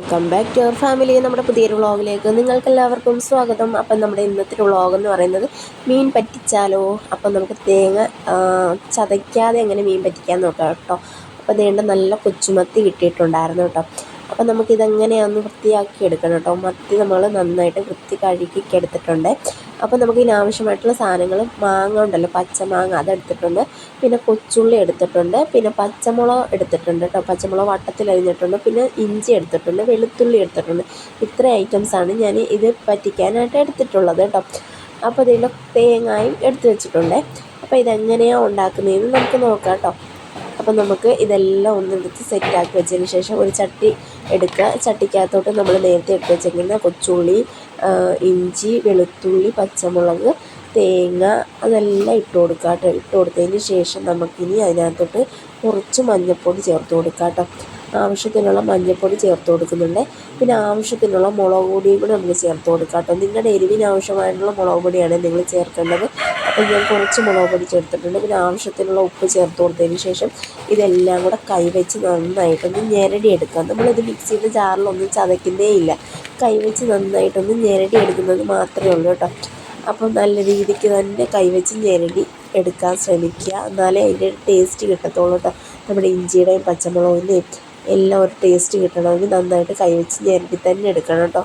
Welcome back to our family നമ്മുടെ പുതിയൊരു വ്ളോഗിലേക്ക് നിങ്ങൾക്കെല്ലാവർക്കും സ്വാഗതം. അപ്പം നമ്മുടെ ഇന്നത്തെ വ്ളോഗ് എന്ന് പറയുന്നത് മീൻ പറ്റിച്ചാലോ? അപ്പം നമുക്ക് തേങ്ങ ചതയ്ക്കാതെ എങ്ങനെ മീൻ പറ്റിക്കാൻ നോക്കാം കേട്ടോ. അപ്പോൾ ദേണ്ട നല്ല കൊച്ചുമത്തി കിട്ടിയിട്ടുണ്ടായിരുന്നു കേട്ടോ. അപ്പം നമുക്കിതെങ്ങനെയാണെന്ന് വൃത്തിയാക്കി എടുക്കണം കേട്ടോ. മത്തി നമ്മൾ നന്നായിട്ട് വൃത്തി കഴുകിയൊക്കെ എടുത്തിട്ടുണ്ട് അപ്പം നമുക്ക് ഇതിനാവശ്യമായിട്ടുള്ള സാധനങ്ങൾ മാങ്ങ ഉണ്ടല്ലോ പച്ചമാങ്ങ അതെടുത്തിട്ടുണ്ട് പിന്നെ കൊച്ചുള്ളി എടുത്തിട്ടുണ്ട്. പിന്നെ പച്ചമുളക് എടുത്തിട്ടുണ്ട് കേട്ടോ. പച്ചമുളക് വട്ടത്തിൽ അരിഞ്ഞിട്ടുണ്ട്. പിന്നെ ഇഞ്ചി എടുത്തിട്ടുണ്ട്. വെളുത്തുള്ളി എടുത്തിട്ടുണ്ട്. ഇത്ര ഐറ്റംസാണ് ഞാൻ ഇത് പറ്റിക്കാനായിട്ട് എടുത്തിട്ടുള്ളത് കേട്ടോ. അപ്പോൾ ഇതിന്റെ തേങ്ങായും എടുത്ത് വെച്ചിട്ടുണ്ട്. അപ്പോൾ ഇതെങ്ങനെയാണ് ഉണ്ടാക്കുന്നതെന്ന് നമുക്ക് നോക്കാം കേട്ടോ. അപ്പം നമുക്ക് ഇതെല്ലാം ഒന്നെടുത്ത് സെറ്റാക്കി വെച്ചതിന് ശേഷം ഒരു ചട്ടി എടുക്കുക. ചട്ടിക്കകത്തോട്ട് നമ്മൾ നേരത്തെ എടുത്ത് വെച്ചിരിക്കുന്ന കൊച്ചുള്ളി ഇഞ്ചി വെളുത്തുള്ളി പച്ചമുളക് തേങ്ങ അതെല്ലാം ഇട്ട് കൊടുക്കുക കേട്ടോ. ഇട്ട് കൊടുത്തതിന് ശേഷം നമുക്കിനി അതിനകത്തോട്ട് കുറച്ച് മഞ്ഞൾപ്പൊടി ചേർത്ത് കൊടുക്കുക കേട്ടോ. ആവശ്യത്തിനുള്ള മഞ്ഞൾപ്പൊടി ചേർത്ത് കൊടുക്കുന്നുണ്ട്. പിന്നെ ആവശ്യത്തിനുള്ള മുളക് പൊടിയും കൂടെ നമുക്ക് ചേർത്ത് കൊടുക്കാം കേട്ടോ. നിങ്ങളുടെ എരിവിന് ആവശ്യമായിട്ടുള്ള മുളക് പൊടിയാണ് നിങ്ങൾ ചേർക്കേണ്ടത്. അപ്പോൾ ഞാൻ കുറച്ച് മുളക് പൊടി ചേർത്തിട്ടുണ്ട്. പിന്നെ ആവശ്യത്തിനുള്ള ഉപ്പ് ചേർത്ത് കൊടുത്തതിന് ശേഷം ഇതെല്ലാം കൂടെ കൈവച്ച് നന്നായിട്ടൊന്ന് ഞെരടി എടുക്കാം നമ്മളിത് മിക്സിയുടെ ജാറിലൊന്നും ചതയ്ക്കുന്നേ ഇല്ല. കൈവച്ച് നന്നായിട്ടൊന്ന് ഞെരടി എടുക്കുന്നത് മാത്രമേ ഉള്ളൂ കേട്ടോ. അപ്പോൾ നല്ല രീതിക്ക് തന്നെ കൈവച്ച് ഞെരടി എടുക്കാൻ ശ്രമിക്കുക. എന്നാലേ അതിന്റെ ടേസ്റ്റ് കിട്ടത്തുള്ളൂ കേട്ടോ. നമ്മുടെ ഇഞ്ചിയുടെയും പച്ചമുളകിന്റെയും എല്ലാം ഒരു ടേസ്റ്റ് കിട്ടണമെങ്കിൽ നന്നായിട്ട് കൈവച്ച് ഞെരടി തന്നെ എടുക്കണം കേട്ടോ.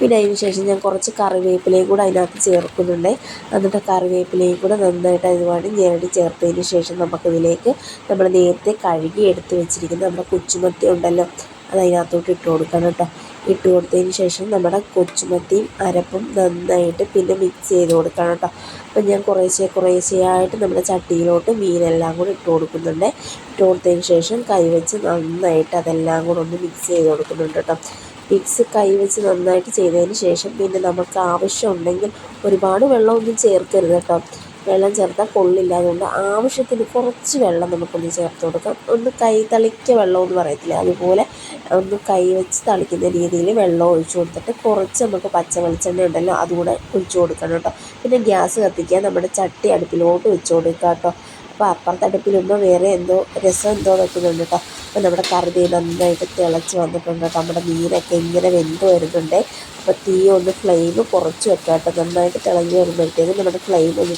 പിന്നെ അതിന് ശേഷം ഞാൻ കുറച്ച് കറിവേപ്പിലയും കൂടെ അതിനകത്ത് ചേർക്കുന്നുണ്ട്. എന്നിട്ട് കറിവേപ്പിലയും കൂടെ നന്നായിട്ട് അതുപാട് ഞെരടി ചേർത്തതിന് ശേഷം നമുക്കിതിലേക്ക് നമ്മൾ നേരത്തെ കഴുകി എടുത്ത് വെച്ചിരിക്കുന്ന നമ്മുടെ കൊച്ചുമത്തി ഉണ്ടല്ലോ അത് അതിനകത്തോട്ട് ഇട്ട് കൊടുക്കണം കേട്ടോ. ഇട്ട് കൊടുത്തതിന് ശേഷം നമ്മുടെ കൊച്ചുമത്തിയും അരപ്പും നന്നായിട്ട് പിന്നെ മിക്സ് ചെയ്ത് കൊടുക്കണം കേട്ടോ. അപ്പം ഞാൻ കുറേശ്ശെ കുറേശ്ശെയായിട്ട് നമ്മുടെ ചട്ടിയിലോട്ട് മീനെല്ലാം കൂടെ ഇട്ട് കൊടുക്കുന്നുണ്ട്. ഇട്ട് കൊടുത്തതിന് ശേഷം കൈവച്ച് നന്നായിട്ട് അതെല്ലാം കൂടെ ഒന്ന് മിക്സ് ചെയ്ത് കൊടുക്കുന്നുണ്ട് കേട്ടോ. മിക്സ് കൈവച്ച് നന്നായിട്ട് ചെയ്തതിന് ശേഷം പിന്നെ നമുക്ക് ആവശ്യമുണ്ടെങ്കിൽ ഒരുപാട് വെള്ളമൊന്നും ചേർക്കരുത് കേട്ടോ. വെള്ളം ചേർത്താൽ കൊള്ളില്ല. അതുകൊണ്ട് ആവശ്യത്തിന് കുറച്ച് വെള്ളം നമുക്കൊന്ന് ചേർത്ത് കൊടുക്കാം. ഒന്ന് കൈ തളിക്ക വെള്ളം എന്ന് പറയത്തില്ല? അതുപോലെ ഒന്ന് കൈ വെച്ച് തളിക്കുന്ന രീതിയിൽ വെള്ളം ഒഴിച്ചു കൊടുത്തിട്ട് കുറച്ച് നമുക്ക് പച്ച വെളിച്ചെണ്ണ ഉണ്ടല്ലോ അതുകൂടെ ഒഴിച്ചു കൊടുക്കണം കേട്ടോ. പിന്നെ ഗ്യാസ് കത്തിക്കാൻ നമ്മുടെ ചട്ടി അടുപ്പിലോട്ട് വെച്ച് കൊടുക്കുക കേട്ടോ. അപ്പോൾ അപ്പുറത്തെ അടുപ്പിലുമ്പോൾ വേറെ എന്തോ രസം എന്തോ വെക്കുന്നുണ്ട് കേട്ടോ അപ്പോൾ നമ്മുടെ കറി ദേ നന്നായിട്ട് തിളച്ച് വന്നിട്ടുണ്ട് കേട്ടോ നമ്മുടെ മീനൊക്കെ ഇങ്ങനെ വെന്ത് വരുന്നുണ്ട്. അപ്പോൾ തീ ഒന്ന് ഫ്ലെയിം കുറച്ച് വെക്കാം കേട്ടോ നന്നായിട്ട് തിളങ്ങി വരുമ്പോഴത്തേക്കും നമ്മുടെ ഫ്ലെയിം ഒന്ന്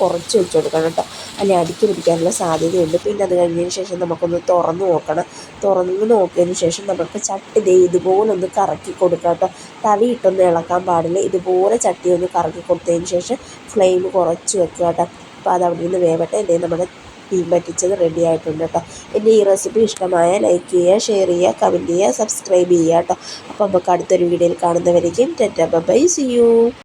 കുറച്ച് വെച്ച് കൊടുക്കണം കേട്ടോ അല്ലെങ്കിൽ അടുക്കി പിടിക്കാനുള്ള സാധ്യതയുണ്ട്. പിന്നെ അത് കഴിഞ്ഞതിന് ശേഷം നമുക്കൊന്ന് തുറന്ന് നോക്കണം. തുറന്ന് നോക്കിയതിന് ശേഷം നമുക്ക് ചട്ടി ദേ ഇതുപോലെ ഒന്ന് കറക്കി കൊടുക്കാം കേട്ടോ ഇട്ടൊന്ന് ഇളക്കാൻ പാടില്ല. ഇതുപോലെ ചട്ടി ഒന്ന് കറക്കി കൊടുത്തതിന് ശേഷം ഫ്ലെയിം കുറച്ച് വെക്കുക കേട്ടോ അപ്പോൾ അത് അവിടെ നിന്ന് വേവട്ടെ. എന്റെ നമ്മുടെ തീം പറ്റിച്ചത് റെഡി ആയിട്ടുണ്ട് കേട്ടോ എന്റെ ഈ റെസിപ്പി ഇഷ്ടമായ ലൈക്ക് ചെയ്യുക ഷെയർ ചെയ്യുക കമന്റ് ചെയ്യുക സബ്സ്ക്രൈബ് ചെയ്യുക കേട്ടോ അപ്പോൾ നമുക്ക് അടുത്തൊരു വീഡിയോയിൽ കാണുന്നവരേക്കും ടെറ്റ ബൈ സി യു